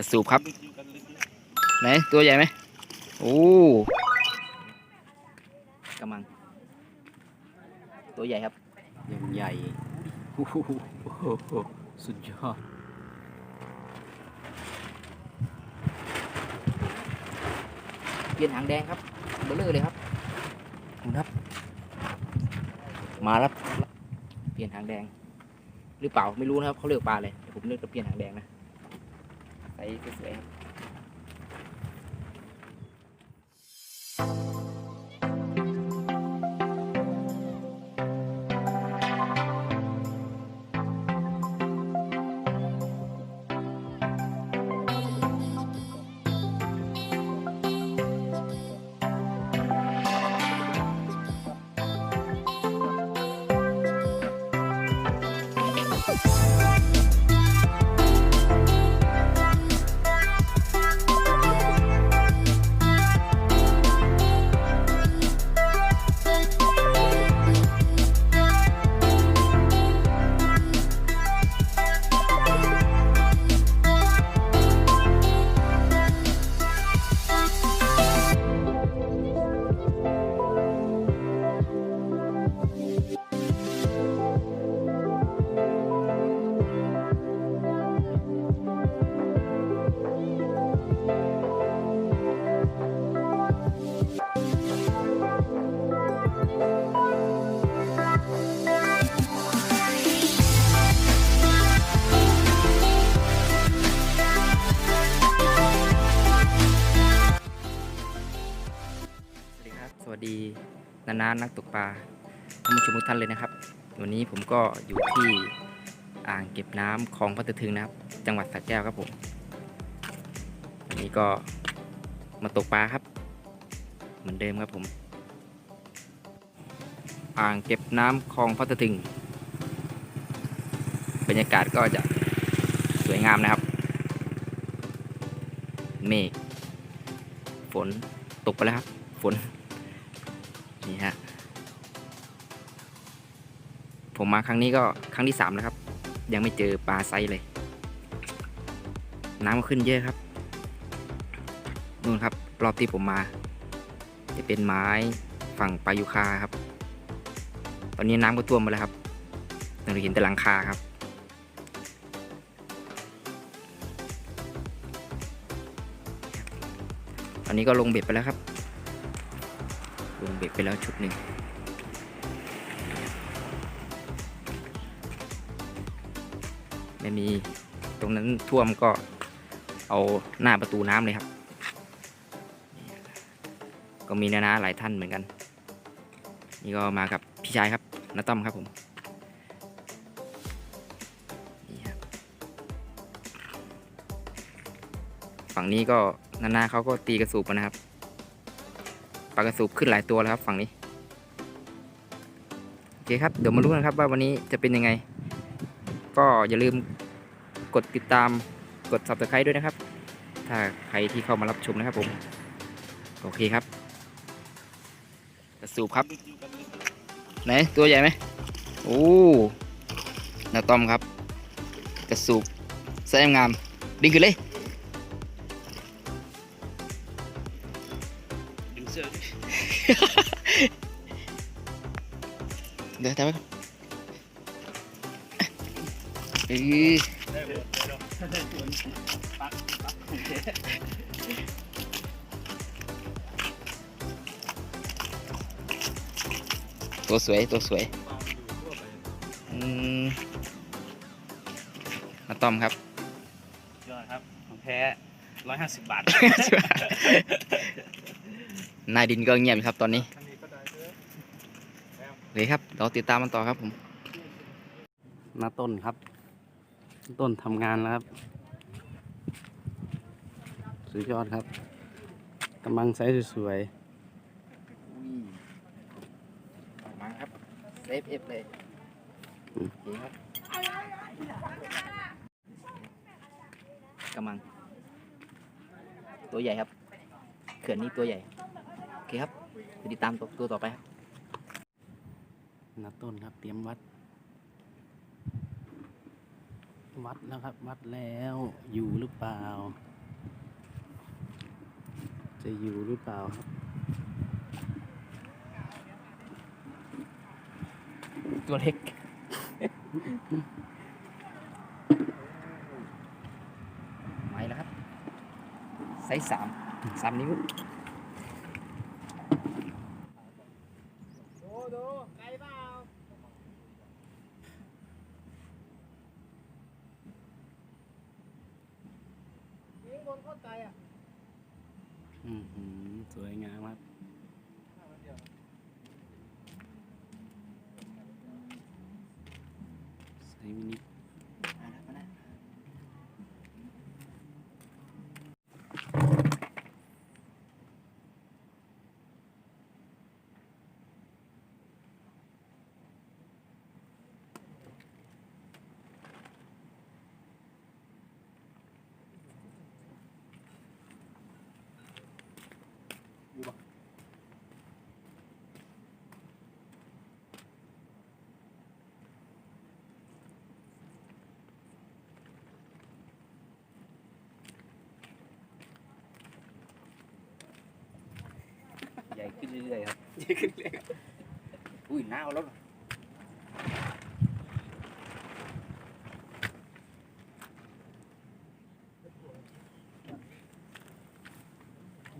กระสูบครับ ไหน ตัวใหญ่ไหมโอ้กำมัง ตัวใหญ่ครับยังใหญ่โอ้โหสุดยอดเปลี่ยนหางแดงครับเบลเลอร์เลยครับดูนะครับ มาแล้วเปลี่ยนหางแดง หรือเปล่าไม่รู้นะครับเขาเลือกปลาเลยแต่ผมเลือกจะเปลี่ยนหางแดงนะ ใส่สานานักตกปลาท่านผู้ชมทุกท่านเลยนะครับ วันนี้ผมก็อยู่ที่อ่างเก็บน้ำคลองพัทถึงนะครับ จังหวัดสระแก้วครับผมวันนี้ก็มาตกปลาครับ เหมือนเดิมครับผม อ่างเก็บน้ำคลองพัทถึงบรรยากาศก็จะสวยงามนะครับ เมฆฝนตกไปแล้วครับ ฝน นี่ฮะ ผมมาครั้งนี้ก็ครั้งที่สามแล้วครับ ยังไม่เจอปลาไซเลย น้ำก็ขึ้นเยอะครับนู่นครับ รอบที่ผมมา จะเป็นไม้ฝั่งปลายุคาครับ ตอนนี้น้ำก็ท่วมมาแล้วครับเราเห็นแต่หลังคาครับตอนนี้ก็ลงเบ็ดไปแล้วครับ ลงเบ็ดไปแล้วชุดหนึ่งไม่มีตรงนั้นท่วมก็เอาหน้าประตูน้ำเลยครับ ก็มีนานาหลายท่านเหมือนกัน นี่ก็มากับพี่ชายครับน้าต้อมครับผมนี่ครับฝั่งนี้ก็นานาเขาก็ตีกระสูบนะครับ ลากระสูบขึ้นหลายตัวแล้วครับฝั่งนี้โอเคครับเดี๋ยวมารู้กันครับว่าวันนี้จะเป็นยังไง ก็อย่าลืมกดติดตามกด subscribe ด้วยนะครับ ถ้าใครที่เข้ามารับชมนะครับผมโอเคครับกระสูบครับ ไหนตัวใหญ่ไหมโอ้นาตอมครับ กระสูบแซมงาม ดึงขึ้นเลย ดี๋ยวทำไว้ก่อนเอ้ยได้หมดได้หรอกปักปักตัวสวย ตัวสวย อืมมาต้อมครับยอดครับของแท้ร้อยห้าสิบบาท นายดินก็เงียบอยู่ครับตอนนี้ เลยครับเราติดตามมันต่อครับผมนาต้นครับ ต้นทำงานแล้วครับ สุดยอดครับกำลังไซส์สวยมาครับเซฟเอฟเลยอืมโอเคครับกำลัง ตัวใหญ่ครับ เขื่อนนี้ตัวใหญ่ โอเคครับไปติดตามตัวตัวต่อไปครับๆ นาต้นครับ เตรียมวัด วัดแล้วครับ วัดแล้วอยู่หรือเปล่า จะอยู่หรือเปล่าครับ ตัวเล็กไม่แล้วครับไซส์สามสามนิ้ว ดูดูไกลเปล่ายิง บนโคตรไกลอะอือหือสวยงามครับใส่มินิ ใหญ่ขึ้นเรื่อยๆครับใหญ่ขึ้นเรื่อยอุ้ยหนาวแล้ว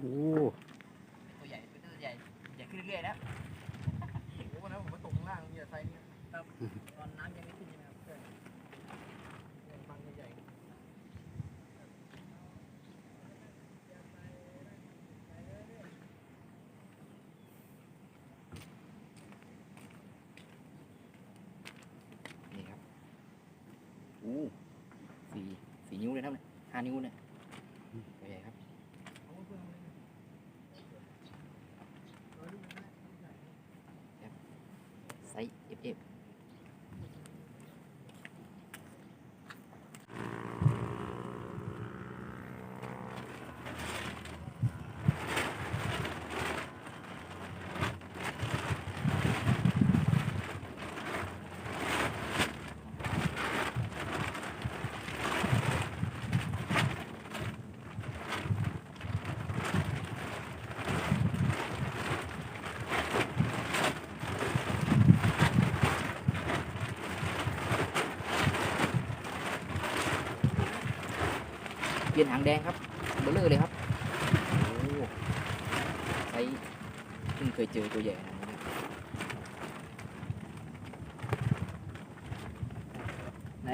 โอ้ ตัวใหญ่เป็นตัวใหญ่ ใหญ่ขึ้นเรื่อยๆนะ โอ้วันนั้นผมมาตกข้างล่างเนี่ยไซส์นี้ ครับ ตอนน้ำยังไม่ขึ้นใช่ไหมครับเพื่อนเนี่ยบางใหญ่นี่ครับอู้สี่สี่นิ้วเลยนะครับเนี่ยห้านิ้วเนี่ยตัวใหญ่ครับ ไซส์ FF เปลี่ ยนหางแดงครับเบลเลอร์เลยครับโอ้ไซส์เพิ่งเคยเจอตัวใหญ่ขนาดนี้ครับไหน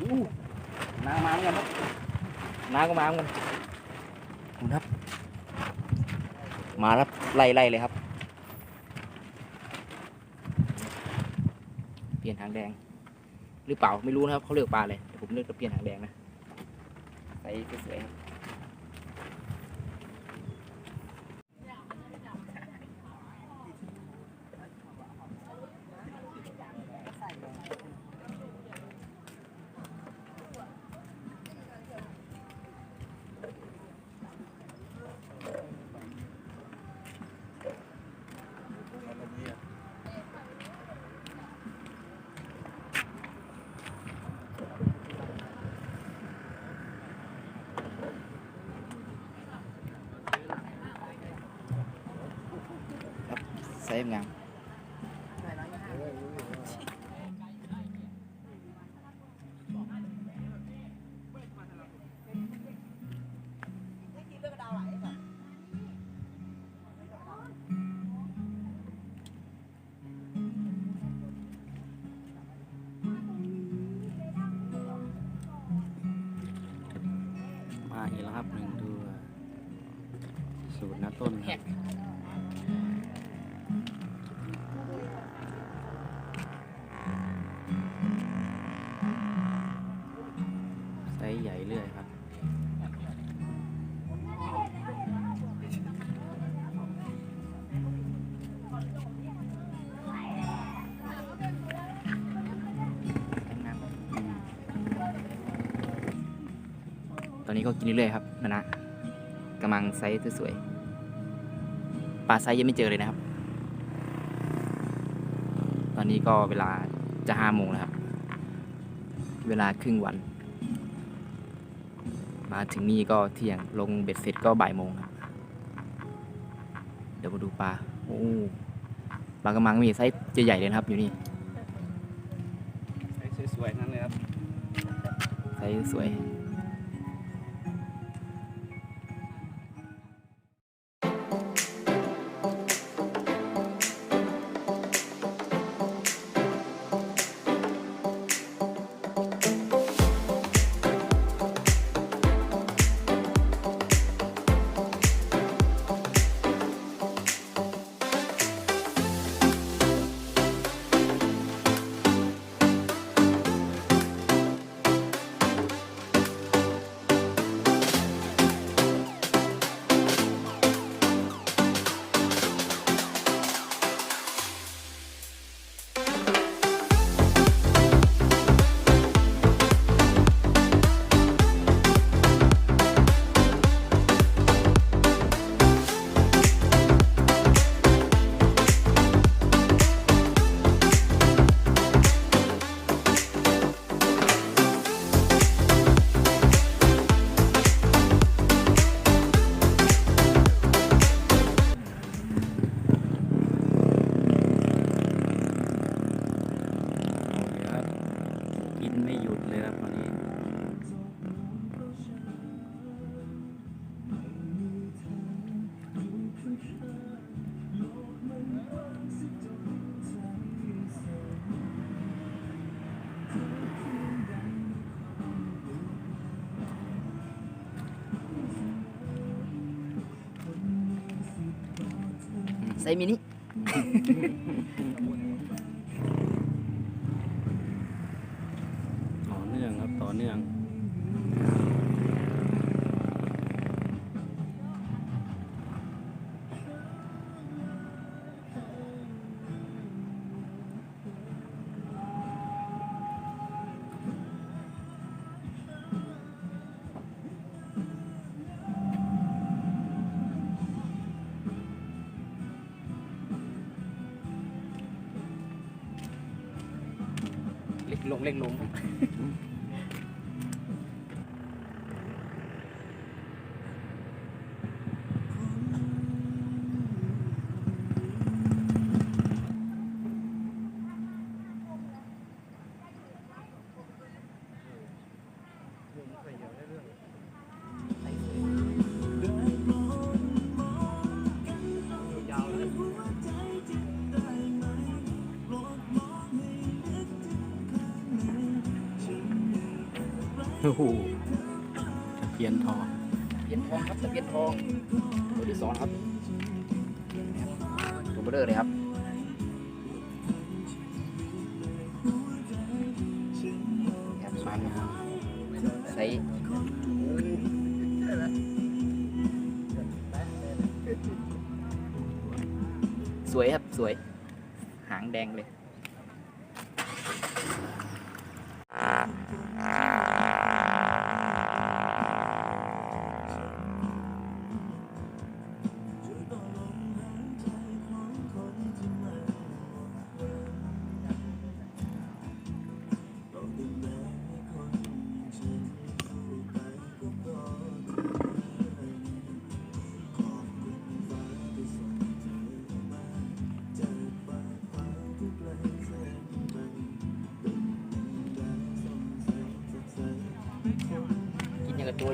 อู้น้ามาเหมือนกันครับน้าก็มาเหมือนกันคุณครับ มาแล้วไล่ไล่เลยครับ เปลี่ยนหางแดง ห รือเปล่าไม่รู้นะครับเขาเลือกปลาเลยผมเลือกตะเพียนหางแดงนะใส่สวยๆครับ ใส่งามมาอีกแล้วครับหนึ่งตัวสูตรน้าต้นครับ นนี้ก็กินเรื่อยๆครับนะนะกำลังไซส์สวยๆปลาไซส์ยังไม่เจอเลยนะครับ ตอนนี้ก็เวลาจะห้าโมงแล้วครับ เวลาครึ่งวัน มาถึงนี่ก็เที่ยงลงเบ็ดเสร็จก็บ่ายโมงครับ เดี๋ยวมาดูปลาโอ้ปลากระมังมีไซส์ใหญ่ๆเลยนะครับอยู่นี่ใช้สวยๆนั่นเลยครับไซส์สวย ไซมินิ ต่อเนื่องครับ ต่อเนื่อง เล็กลง โอ้โหตะเพียนทองเพียนทองครับตะเพียนทองตัวที่สองครับตัวเบลอเลยครับครับมันครับส์สวยครับ สวย หางแดงเลย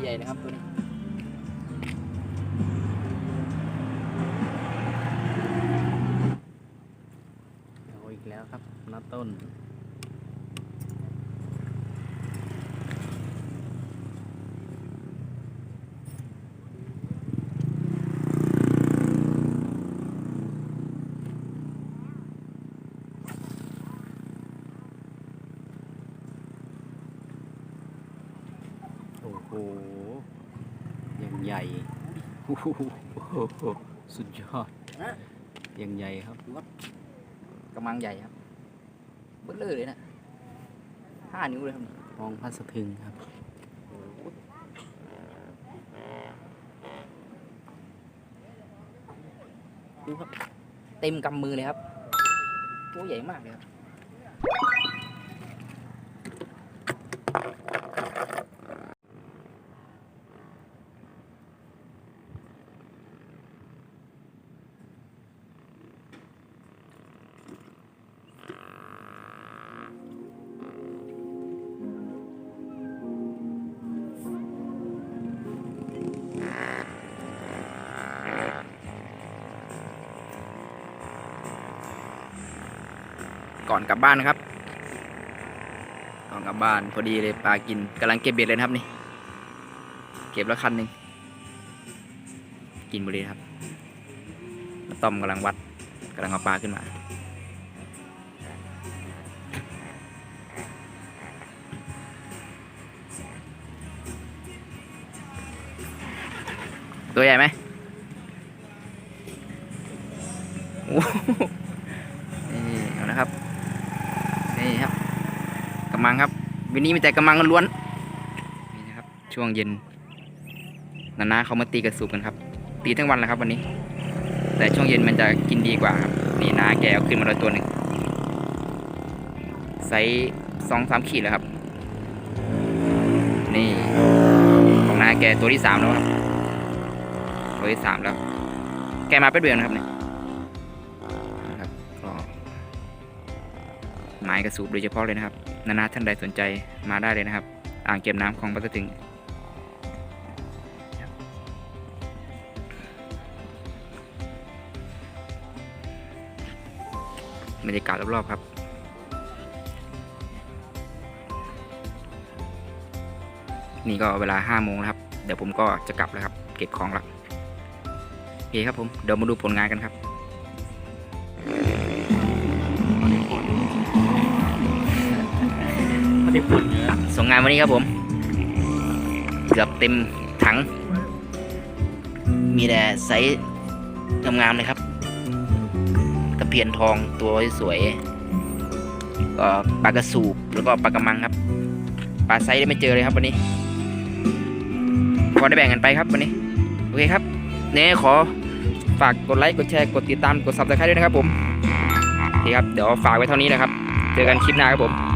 ญ่นะครับตัวนี้ เอาอีกแล้วครับน้าต้น โอ้โหอย่างใหญ่โอ้โห สุดยอดอย่างใหญ่ครับกำลังใหญ่ครับเบิ้ลเลยนะห้านิ้วเลยครับนี่มองพัดสะพรึงครับดูครับ เต็มกำมือเลยครับตัวใหญ่มากเลยครับ ก่อนกลับบ้านนะครับ ก่อนกลับบ้านพอดีเลยปลากินกำลังเก็บเบ็ดเลยนะครับนี่ เก็บแล้วคันหนึ่งกินหมดเลยครับมาต้อมกำลังวัดกำลังเอาปลาขึ้นมาตัวใหญ่ไหมโอ้โหนี่เอานะครับ นี่ครับ กำมังครับวันนี้มีแต่กำมังล้วนนี่นะครับ ช่วงเย็นนานาเขามาตีกระสุบกันครับ ตีทั้งวันแล้วครับวันนี้ แต่ช่วงเย็นมันจะกินดีกว่าครับนี่นาแกเอาขึ้นมาแล้วตัวหนึ่งไซส์สองสามขีดแล้วครับ นี่ของนาแกตัวที่สามแล้วครับ ตัวที่สามแล้ว แกมาเป็นเดือนนะครับเนี่ยนะครับก็หมายกระสูบโดยเฉพาะเลยนะครับ นานาท่านใดสนใจมาได้เลยนะครับ อ่างเก็บน้ำของปัตตถึงบรรยากาศรอบๆครับนี่ก็เวลาห้าโมงแล้วครับ เดี๋ยวผมก็จะกลับแล้วครับ เก็บของแล้วโอเคครับผม เดี๋ยวมาดูผลงานกันครับ ไม่ได้ผลเนื้อส่งงานวันนี้ครับผม เกือบเต็มถัง มีแต่ไซส์งามๆเลยครับตะเพียนทองตัวสวยก็ปลากระสูบแล้วก็ปลากระมังครับปลาไซส์ได้ไม่เจอเลยครับวันนี้พอได้แบ่งกันไปครับวันนี้โอเคครับเนี่ยขอฝากกดไลค์กดแชร์กดติดตามกดซับสไครต์ด้วยนะครับผมโอเคครับเดี๋ยวฝากไว้เท่านี้นะครับ เจอกันคลิปหน้าครับผม